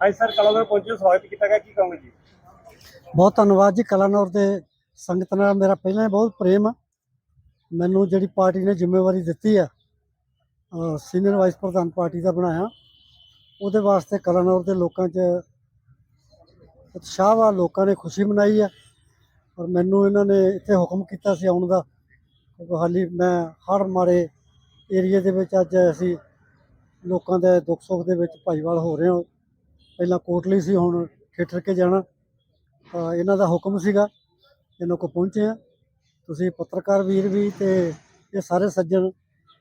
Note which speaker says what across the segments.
Speaker 1: ਅੱਜ ਸਰ ਕਲਾਨੌਰ ਪਹੁੰਚੇ ਸਵਾਗਤ ਕੀਤਾ ਗਿਆ, ਕੀ ਕਹੋਗੇ ਜੀ?
Speaker 2: ਬਹੁਤ ਧੰਨਵਾਦ ਜੀ ਕਲਾਨੌਰ ਦੇ ਸੰਗਤ ਨਾਲ। ਮੇਰਾ ਪਹਿਲਾਂ ਹੀ ਬਹੁਤ ਪ੍ਰੇਮ ਆ। ਮੈਨੂੰ ਜਿਹੜੀ ਪਾਰਟੀ ਨੇ ਜ਼ਿੰਮੇਵਾਰੀ ਦਿੱਤੀ ਆ ਸੀਨੀਅਰ ਵਾਈਸ ਪ੍ਰਧਾਨ ਪਾਰਟੀ ਦਾ ਬਣਾਇਆ, ਉਹਦੇ ਵਾਸਤੇ ਕਲਾਨੌਰ ਦੇ ਲੋਕਾਂ 'ਚ ਉਤਸ਼ਾਹ ਵਾ ਲੋਕਾਂ ਨੇ ਖੁਸ਼ੀ ਮਨਾਈ ਆ। ਔਰ ਮੈਨੂੰ ਇਹਨਾਂ ਨੇ ਇੱਥੇ ਹੁਕਮ ਕੀਤਾ ਸੀ ਆਉਣ ਦਾ ਕਿਉਂਕਿ ਹਾਲੀ ਮੈਂ ਹਰ ਮਾਰੇ ਏਰੀਏ ਦੇ ਵਿੱਚ ਅੱਜ ਅਸੀਂ ਲੋਕਾਂ ਦੇ ਦੁੱਖ ਸੁੱਖ ਦੇ ਵਿੱਚ ਭਾਈਵਾਲ ਹੋ ਰਹੇ ਹਾਂ। ਪਹਿਲਾਂ ਕੋਟਲੀ ਸੀ, ਹੁਣ ਠੇਠਰ ਕੇ ਜਾਣਾ। ਤਾਂ ਇਹਨਾਂ ਦਾ ਹੁਕਮ ਸੀਗਾ, ਇਹਨਾਂ ਕੋ ਪਹੁੰਚੇ ਆ ਤੁਸੀਂ ਪੱਤਰਕਾਰ ਵੀਰ ਵੀ ਤੇ ਇਹ ਸਾਰੇ ਸੱਜਣ,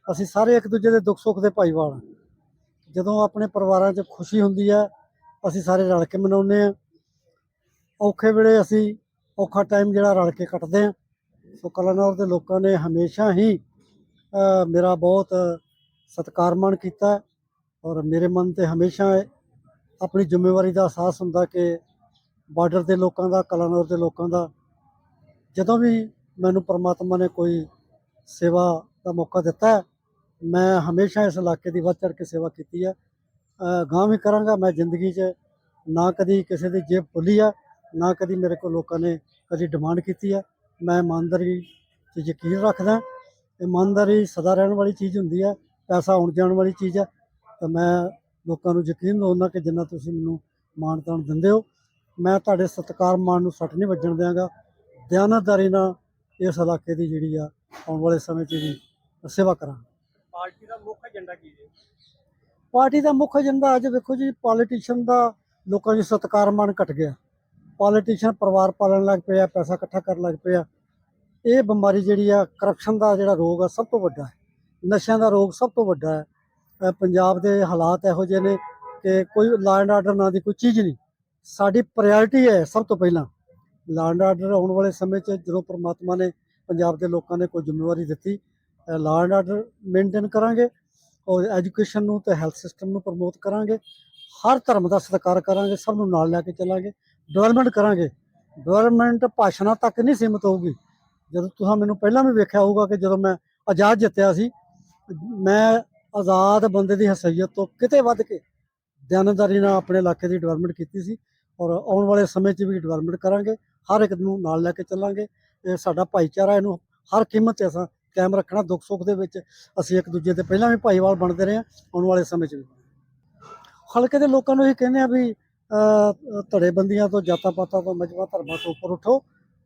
Speaker 2: ਅਸੀਂ ਸਾਰੇ ਇੱਕ ਦੂਜੇ ਦੇ ਦੁੱਖ ਸੁੱਖ ਦੇ ਭਾਈਵਾਲ ਹਾਂ। ਜਦੋਂ ਆਪਣੇ ਪਰਿਵਾਰਾਂ 'ਚ ਖੁਸ਼ੀ ਹੁੰਦੀ ਹੈ ਅਸੀਂ ਸਾਰੇ ਰਲ ਕੇ ਮਨਾਉਂਦੇ ਆ ਔਖੇ ਵੇਲੇ ਅਸੀਂ ਔਖਾ ਟਾਈਮ ਜਿਹੜਾ ਰਲ ਕੇ ਕੱਟਦੇ ਆ ਸੋ ਕਲਾਨੌਰ ਦੇ ਲੋਕਾਂ ਨੇ ਹਮੇਸ਼ਾ ਹੀ ਮੇਰਾ ਬਹੁਤ ਸਤਿਕਾਰ ਮਾਣ ਕੀਤਾ ਔਰ ਮੇਰੇ ਮਨ ਤੇ ਹਮੇਸ਼ਾ ਆਪਣੀ ਜ਼ਿੰਮੇਵਾਰੀ ਦਾ ਅਹਿਸਾਸ ਹੁੰਦਾ ਕਿ ਬਾਰਡਰ ਦੇ ਲੋਕਾਂ ਦਾ ਕਲਾਨੌਰ ਦੇ ਲੋਕਾਂ ਦਾ ਜਦੋਂ ਵੀ ਮੈਨੂੰ ਪਰਮਾਤਮਾ ਨੇ ਕੋਈ ਸੇਵਾ ਦਾ ਮੌਕਾ ਦਿੱਤਾ ਮੈਂ ਹਮੇਸ਼ਾ ਇਸ ਇਲਾਕੇ ਦੀ ਵੱਧ ਚੜ੍ਹ ਕੇ ਸੇਵਾ ਕੀਤੀ ਹੈ। ਅ, ਵੀ ਕਰਾਂਗਾ ਮੈਂ ਜ਼ਿੰਦਗੀ 'ਚ ਨਾ ਕਦੀ ਕਿਸੇ ਦੀ ਜੇਬ ਭੁੱਲੀ ਆ ਨਾ ਕਦੀ ਮੇਰੇ ਕੋਲ ਲੋਕਾਂ ਨੇ ਕਦੀ ਡਿਮਾਂਡ ਕੀਤੀ ਹੈ ਮੈਂ ਇਮਾਨਦਾਰੀ 'ਚ ਯਕੀਨ ਰੱਖਦਾ ਇਮਾਨਦਾਰੀ ਸਦਾ ਰਹਿਣ ਵਾਲੀ ਚੀਜ਼ ਹੁੰਦੀ ਹੈ ਪੈਸਾ ਆਉਣ ਜਾਣ ਵਾਲੀ ਚੀਜ਼ ਹੈ ਤਾਂ ਮੈਂ ਲੋਕਾਂ ਨੂੰ ਯਕੀਨ ਦਿਵਾਉਂਦਾ ਕਿ ਜਿੰਨਾ ਤੁਸੀਂ ਮੈਨੂੰ ਮਾਣ ਤਾਣ ਦਿੰਦੇ ਹੋ। ਮੈਂ ਤੁਹਾਡੇ ਸਤਿਕਾਰ ਮਾਣ ਨੂੰ ਸੱਟ ਨਹੀਂ ਵੱਜਣ ਦਿਆਂਗਾ। ਦਿਆਨਤਦਾਰੀ ਨਾਲ ਇਸ ਇਲਾਕੇ ਦੀ ਜਿਹੜੀ ਆ ਆਉਣ ਵਾਲੇ ਸਮੇਂ 'ਚ ਵੀ ਸੇਵਾ ਕਰਾਂ
Speaker 1: ਪਾਰਟੀ ਦਾ ਮੁੱਖ ਏਜੰਡਾ ਕੀ ਹੈ?
Speaker 2: ਪਾਰਟੀ ਦਾ ਮੁੱਖ ਏਜੰਡਾ ਅੱਜ ਵੇਖੋ ਜੀ ਪੋਲੀਟੀਸ਼ੀਅਨ ਦਾ ਲੋਕਾਂ 'ਚ ਸਤਿਕਾਰ ਮਾਣ ਘਟ ਗਿਆ। ਪੋਲੀਟੀਸ਼ੀਅਨ ਪਰਿਵਾਰ ਪਾਲਣ ਲੱਗ ਪਿਆ ਪੈਸਾ ਇਕੱਠਾ ਕਰਨ ਲੱਗ ਪਿਆ। ਇਹ ਬਿਮਾਰੀ ਜਿਹੜੀ ਆ ਕਰਪਸ਼ਨ ਦਾ ਜਿਹੜਾ ਰੋਗ ਆ ਸਭ ਤੋਂ ਵੱਡਾ ਹੈ। ਨਸ਼ਿਆਂ ਦਾ ਰੋਗ ਸਭ ਤੋਂ ਵੱਡਾ ਹੈ। ਪੰਜਾਬ ਦੇ ਹਾਲਾਤ ਇਹੋ ਜਿਹੇ ਨੇ ਕਿ ਕੋਈ ਲਾ ਐਂਡ ਆਰਡਰ ਨਾਂ ਦੀ ਕੋਈ ਚੀਜ਼ ਨਹੀਂ। ਸਾਡੀ ਪ੍ਰਾਇੋਰਟੀ ਹੈ ਸਭ ਤੋਂ ਪਹਿਲਾਂ। ਲਾ ਐਂਡ ਆਰਡਰ ਆਉਣ ਵਾਲੇ ਸਮੇਂ 'ਚ ਜਦੋਂ ਪ੍ਰਮਾਤਮਾ ਨੇ ਪੰਜਾਬ ਦੇ ਲੋਕਾਂ ਨੇ ਕੋਈ ਜ਼ਿੰਮੇਵਾਰੀ ਦਿੱਤੀ ਲਾ ਐਂਡ ਆਰਡਰ ਮੇਨਟੇਨ ਕਰਾਂਗੇ ਔਰ ਐਜੂਕੇਸ਼ਨ ਨੂੰ ਤੇ ਹੈਲਥ ਸਿਸਟਮ ਨੂੰ ਪ੍ਰਮੋਟ ਕਰਾਂਗੇ। ਹਰ ਧਰਮ ਦਾ ਸਤਿਕਾਰ ਕਰਾਂਗੇ, ਸਭ ਨੂੰ ਨਾਲ ਲੈ ਕੇ ਚੱਲਾਂਗੇ। ਡਿਵੈਲਪਮੈਂਟ ਕਰਾਂਗੇ। ਡਿਵੈਲਪਮੈਂਟ ਭਾਸ਼ਣਾਂ ਤੱਕ ਨਹੀਂ ਸੀਮਤ ਹੋਊਗੀ। ਜਦੋਂ ਤੁਸੀਂ ਮੈਨੂੰ ਪਹਿਲਾਂ ਵੀ ਵੇਖਿਆ ਹੋਊਗਾ ਕਿ ਜਦੋਂ ਮੈਂ ਆਜ਼ਾਦ ਜਿੱਤਿਆ ਸੀ, ਮੈਂ ਆਜ਼ਾਦ ਬੰਦੇ ਦੀ ਹਸਈਅਤ ਤੋਂ ਕਿਤੇ ਵੱਧ ਕੇ ਦਿਆਨਦਾਰੀ ਨਾਲ ਆਪਣੇ ਇਲਾਕੇ ਦੀ ਡਿਵੈਲਪਮੈਂਟ ਕੀਤੀ ਸੀ ਔਰ ਆਉਣ ਵਾਲੇ ਸਮੇਂ 'ਚ ਵੀ ਡਿਵੈਲਪਮੈਂਟ ਕਰਾਂਗੇ, ਹਰ ਇੱਕ ਨੂੰ ਨਾਲ ਲੈ ਕੇ ਚੱਲਾਂਗੇ। ਇਹ ਸਾਡਾ ਭਾਈਚਾਰਾ, ਇਹਨੂੰ ਹਰ ਕੀਮਤ ਤੇ ਅਸਾਂ ਕਾਇਮ ਰੱਖਣਾ, ਦੁੱਖ ਸੁੱਖ ਦੇ ਵਿੱਚ ਅਸੀਂ ਇੱਕ ਦੂਜੇ ਦੇ ਪਹਿਲਾਂ ਵੀ ਭਾਈਵਾਲ ਬਣਦੇ ਰਹੇ ਹਾਂ, ਆਉਣ ਵਾਲੇ ਸਮੇਂ 'ਚ ਵੀ। ਹਲਕੇ ਦੇ ਲੋਕਾਂ ਨੂੰ ਇਹ ਕਹਿੰਦੇ ਆ ਵੀ ਧੜੇਬੰਦੀਆਂ ਤੋਂ ਜਾਤਾਂ ਪਾਤਾਂ ਤੋਂ, ਮਜਬਾ ਧਰਮਾਂ ਤੋਂ ਉੱਪਰ ਉੱਠੋ,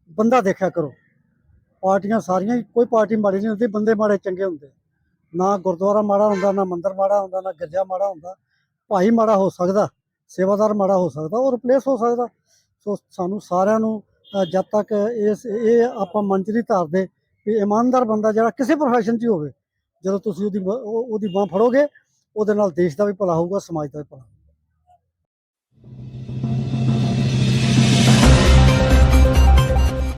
Speaker 2: ਬੰਦਾ ਦੇਖਿਆ ਕਰੋ। ਪਾਰਟੀਆਂ ਸਾਰੀਆਂ ਹੀ- ਕੋਈ ਪਾਰਟੀ ਮਾੜੀ ਨਹੀਂ ਹੁੰਦੀ, ਬੰਦੇ ਮਾੜੇ ਚੰਗੇ ਹੁੰਦੇ ਨਾ ਗੁਰਦੁਆਰਾ ਮਾੜਾ ਹੁੰਦਾ, ਨਾ ਮੰਦਿਰ ਮਾੜਾ ਹੁੰਦਾ, ਨਾ ਗਿਰਜਾ ਮਾੜਾ ਹੁੰਦਾ। ਭਾਈ ਮਾੜਾ ਹੋ ਸਕਦਾ, ਸੇਵਾਦਾਰ ਮਾੜਾ ਹੋ ਸਕਦਾ, ਉਹ ਰਿਪਲੇਸ ਹੋ ਸਕਦਾ। ਸੋ ਸਾਨੂੰ ਸਾਰਿਆਂ ਨੂੰ ਜਦ ਤੱਕ ਇਸ, ਇਹ ਆਪਾਂ ਮਨ 'ਚ ਨਹੀਂ ਧਾਰਦੇ ਵੀ ਇਮਾਨਦਾਰ ਬੰਦਾ ਜਿਹੜਾ ਕਿਸੇ ਪ੍ਰੋਫੈਸ਼ਨ 'ਚ ਹੀ ਹੋਵੇ, ਜਦੋਂ ਤੁਸੀਂ ਉਹਦੀ ਉਹਦੀ ਬਾਹ ਫੜੋਗੇ, ਉਹਦੇ ਨਾਲ ਦੇਸ਼ ਦਾ ਵੀ ਭਲਾ ਹੋਊਗਾ, ਸਮਾਜ ਦਾ ਵੀ ਭਲਾ